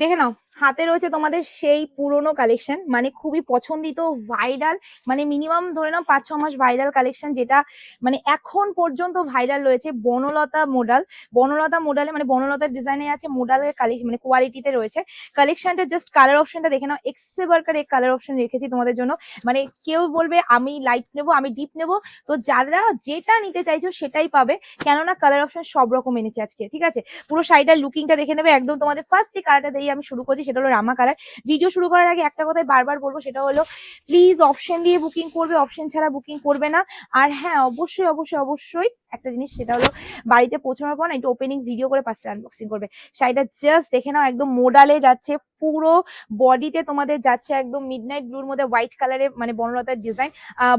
দেখে নাও হাতে রয়েছে তোমাদের সেই পুরনো কালেকশন মানে খুবই পছন্দিত ভাইরাল মানে মিনিমাম ধরে নাও পাঁচ ছ মাস ভাইরাল কালেকশন যেটা মানে এখন পর্যন্ত ভাইরাল রয়েছে বনলতা মোডাল বনলতা মোডালে মানে বনলতার ডিজাইনে আছে মোডালের কালেকশন মানে কোয়ালিটিতে রয়েছে। কালেকশনটা জাস্ট কালার অপশনটা দেখে নাও এক্সে বার্কার এক কালার অপশন রেখেছি তোমাদের জন্য। মানে কেউ বলবে, আমি লাইট নেব, আমি ডিপ নেব। তো যারা যেটা নিতে চাইছো সেটাই পাবে, কেননা কালার অপশন সব রকম এনেছে আজকে, ঠিক আছে? পুরো শাড়িটার লুকিংটা দেখে নেবে, একদম তোমাদের ফার্স্ট যে কালারটা দিয়ে আমি শুরু করছি সেটা হলো রামা কালার। ভিডিও শুরু করার আগে একটা কথাই বারবার বলব, সেটা হলো প্লিজ অপশন দিয়ে বুকিং করবে অপশন ছাড়া বুকিং করবে না। আর হ্যাঁ অবশ্যই অবশ্যই অবশ্যই একটা জিনিস, সেটা হলো বাড়িতে পৌঁছানোর পর না একটু ওপেনিং ভিডিও করে পাশে আনবক্সিং করবে। শাড়িটা জাস্ট দেখে নাও, একদম মোডালে যাচ্ছে, পুরো বডিতে তোমাদের যাচ্ছে একদম মিডনাইট ব্লুর মধ্যে হোয়াইট কালারের মানে বনলতার ডিজাইন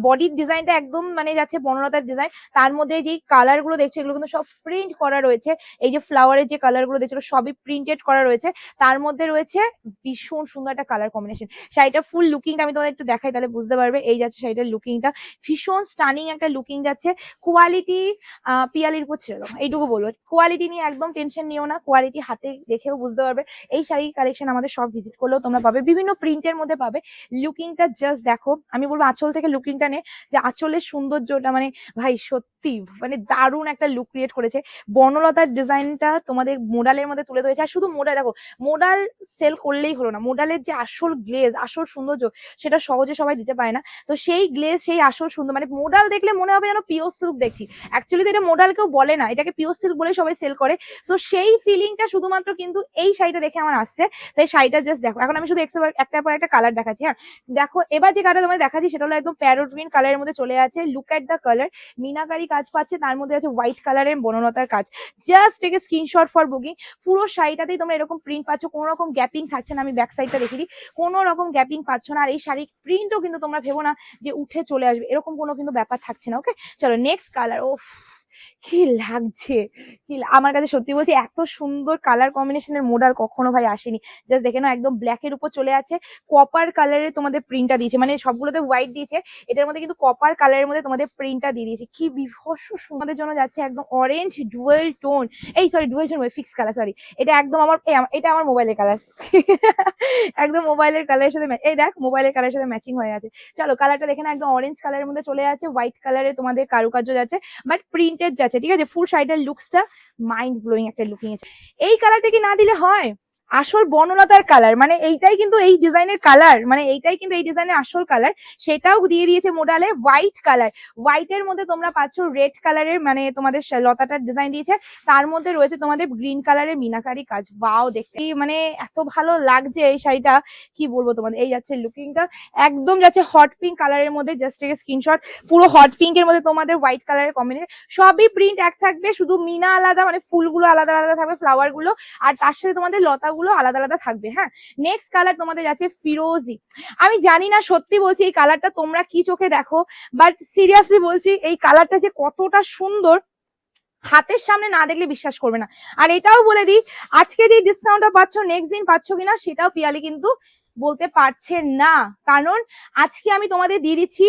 বডির ডিজাইনটা একদম মানে যাচ্ছে বনলতার ডিজাইন তার মধ্যে যেই কালারগুলো দেখছ, এগুলো কিন্তু সব প্রিন্ট করা রয়েছে। এই যে ফ্লাওয়ারের যে কালারগুলো দেখছ সবই প্রিন্টেড করা রয়েছে। তার মধ্যে রয়েছে ভীষণ সুন্দর একটা কালার কম্বিনেশন শাড়িটা ফুল লুকিংটা আমি তোমাদের একটু দেখাই, তাহলে বুঝতে পারবে। এই যাচ্ছে শাড়িটার লুকিংটা ভীষণ স্টানিং একটা লুকিং যাচ্ছে। কোয়ালিটি পিয়ালির উপর ছেড়ে দাও। এইটুকু বলব। কোয়ালিটি নিয়ে একদম টেনশন নিও না। কোয়ালিটি হাতে দেখেও বুঝতে পারবে। এই শাড়ি কালেকশন আমাদের সব ভিজিট করলেও তোমরা পাবে। বিভিন্ন প্রিন্টের মধ্যে পাবে। লুকিংটা জাস্ট দেখো। আমি বলব আঁচল থেকে লুকিংটা নে। যে আঁচলের সৌন্দর্যটা মানে ভাই, সত্যি মানে দারুণ একটা লুক ক্রিয়েট করেছে। বনলতার ডিজাইনটা তোমাদের মোডালের মধ্যে তুলে ধরেছে। আর শুধু মোডাল দেখো মোডাল সেল করলেই হলো না। মোডালের যে আসল গ্লেজ আসল সৌন্দর্য, সেটা সহজে সবাই দিতে পারে না। তো সেই গ্লেজ সেই আসল সুন্দর মানে মোডাল দেখলে মনে হবে যেন পিওর সিল্ক দেখছি। অ্যাকচুয়ালি তো এটা মোডাল কেউ বলে না, এটাকে পিওর সিল্ক বলে সবাই সেল করে। সো সেই ফিলিংটা শুধুমাত্র কিন্তু এই শাড়িটা দেখে আমার আসছে। তাই শাড়িটা জাস্ট দেখো। এখন আমি শুধু একটার পর একটা কালার দেখাচ্ছি হ্যাঁ? দেখো, এবার যে কালারটা তোমাদের দেখাচ্ছি, সেটা হলো একদম প্যারোট গ্রিন কালারের মধ্যে চলে আছে। Look at the colour meenakari কাজ পাচ্ছে, তার মধ্যে আছে হোয়াইট কালারের বনলতার কাজ। জাস্ট একে স্ক্রিনশট ফর বুকিং পুরো শাড়িটাতেই তোমরা এরকম প্রিন্ট পাচ্ছ, কোনো রকম গ্যাপিং থাকছে না, আমি ব্যাক সাইডটা দেখে কোনো রকম গ্যাপিং পাচ্ছ না, আর এই শাড়ি প্রিন্টও কিন্তু তোমরা ভেবো না যে উঠে চলে আসবে, এরকম কোনো কিন্তু ব্যাপার থাকছে না ওকে চলো নেক্সট কালার ও কি লাগছে? কি আমার কাছে সত্যি বলছি এত সুন্দর কালার কম্বিনেশনের মোডাল কখনো ভাই আসেনি। জাস্ট দেখে নাও, একদম ব্ল্যাক এর উপর চলে আছে। কপার কালারের তোমাদের প্রিন্টটা দিয়েছে। মানে সবগুলোতে হোয়াইট দিয়েছে। এটার মধ্যে কিন্তু কপার কালারের মধ্যে তোমাদের প্রিন্টটা দিয়ে দিয়েছে। কি বিভৎস সুন্দর। জন্য যাচ্ছে একদম অরেঞ্জ ডুয়েল টোন এই sorry dual tone fix colour sorry এটা একদম আমার এটা আমার মোবাইলের কালার একদম মোবাইলের কালারের সাথে এই দেখ মোবাইলের কালারের সাথে ম্যাচিং হয়ে আছে। চলো কালারটা দেখে না একদম অরেঞ্জ কালারের মধ্যে চলে আছে। হোয়াইট কালারের তোমাদের কারুকার্য যাচ্ছে। বাট প্রিন্টেড যাচ্ছে। ঠিক আছে? ফুল শাড়িটার লুকসটা মাইন্ড ব্লোয়িং একটা লুকিং আছে এই কালারটা কি না দিলে হয়? আসল বনলতার কালার মানে এইটাই কিন্তু এই ডিজাইনের কালার মানে এইটাই কিন্তু এই ডিজাইনের আসল কালার সেটাও দিয়ে দিয়েছে মোডালে হোয়াইট কালার হোয়াইটের মধ্যে তোমরা পাচ্ছ রেড কালারের মানে তোমাদের লতাটার ডিজাইন দিয়েছে। তার মধ্যে রয়েছে তোমাদের গ্রিন কালারের মিনাকারি কাজ। বাও দেখতে মানে এত ভালো লাগছে এই শাড়িটা। কি বলব তোমাদের? এই যাচ্ছে লুকিংটা একদম যাচ্ছে হট পিঙ্ক কালারের মধ্যে জাস্ট থেকে স্ক্রিনশট পুরো হট পিঙ্কের মধ্যে তোমাদের হোয়াইট কালারের কম্বিনেশন সবই প্রিন্ট এক থাকবে, শুধু মিনা আলাদা মানে ফুলগুলো আলাদা আলাদা থাকবে ফ্লাওয়ারগুলো। আর তার সাথে তোমাদের লতাগুলো আলাদা আলাদা থাকবে হ্যাঁ? নেক্সট কালার তোমাদের যাচ্ছে ফিরোজি। আমি জানি না, সত্যি বলছি এই কালারটা তোমরা কি চোখে দেখো বাট সিরিয়াসলি বলছি এই কালারটা যে কতটা সুন্দর, হাতের সামনে না দেখলে বিশ্বাস করবে না। আর এটাও বলে দিই, আজকে যে ডিসকাউন্টটা পাচ্ছ নেক্সট দিন পাচ্ছ কিনা, সেটাও পিয়ালি কিন্তু বলতে পারছে না। কারণ আজকে আমি তোমাদের দিয়ে দিচ্ছি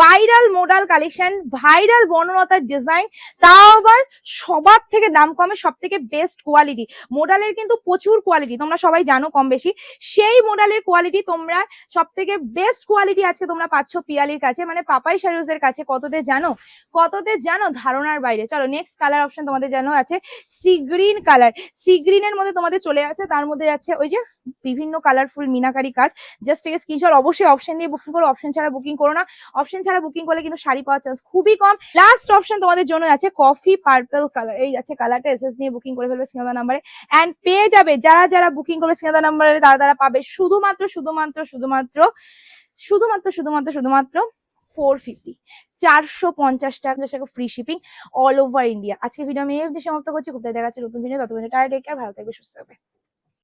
ভাইরাল মোডাল কালেকশন ভাইরাল বনলতার ডিজাইন তাও আবার সবার থেকে দাম কমে সব থেকে বেস্ট কোয়ালিটি মোডালের কিন্তু প্রচুর কোয়ালিটি তোমরা সবাই জানো কম বেশি। সেই মোডালের কোয়ালিটি তোমরা সব থেকে বেস্ট কোয়ালিটি আজকে তোমরা পাচ্ছ পিয়ালির কাছে মানে পাপাই শারুজের কাছে। কততে জানো? কততে জানো? ধারণার বাইরে। চলো নেক্সট কালার অপশন তোমাদের জানো আছে সি গ্রিন কালার সি গ্রিনের মধ্যে তোমাদের চলে আছে তার মধ্যে আছে ওই যে বিভিন্ন কালারফুল মিনাকারি কাজ। জাস্ট থেকে স্ক্রিনশট অবশ্যই অপশন দিয়ে বুকিং করো অপশন ছাড়া বুকিং করো না। অপশন ছাড়া বুকিং করলে কিন্তু শাড়ি পাওয়ার চান্স খুবই কম। লাস্ট অপশন তোমাদের জন্য আছে কফি পার্পল কালার এই আছে কালারটা এসএস নিয়ে বুকিং করে ফেলবে স্নেহদা নাম্বারে অ্যান্ড পেয়ে যাবে, যারা যারা বুকিং করবে স্নেহদা নাম্বারে তারা তারা পাবে শুধুমাত্র শুধুমাত্র শুধুমাত্র শুধুমাত্র শুধুমাত্র শুধুমাত্র ফোর ফিফটি চারশো পঞ্চাশ টাকা free shipping all over India আজকে ভিডিও আমি এই সমাপ্ত করছি। খুব দেখা যাচ্ছে নতুন ভিডিও ততক্ষণ টায়ার টেক ভালো থাকবে, সুস্থ থাকবে।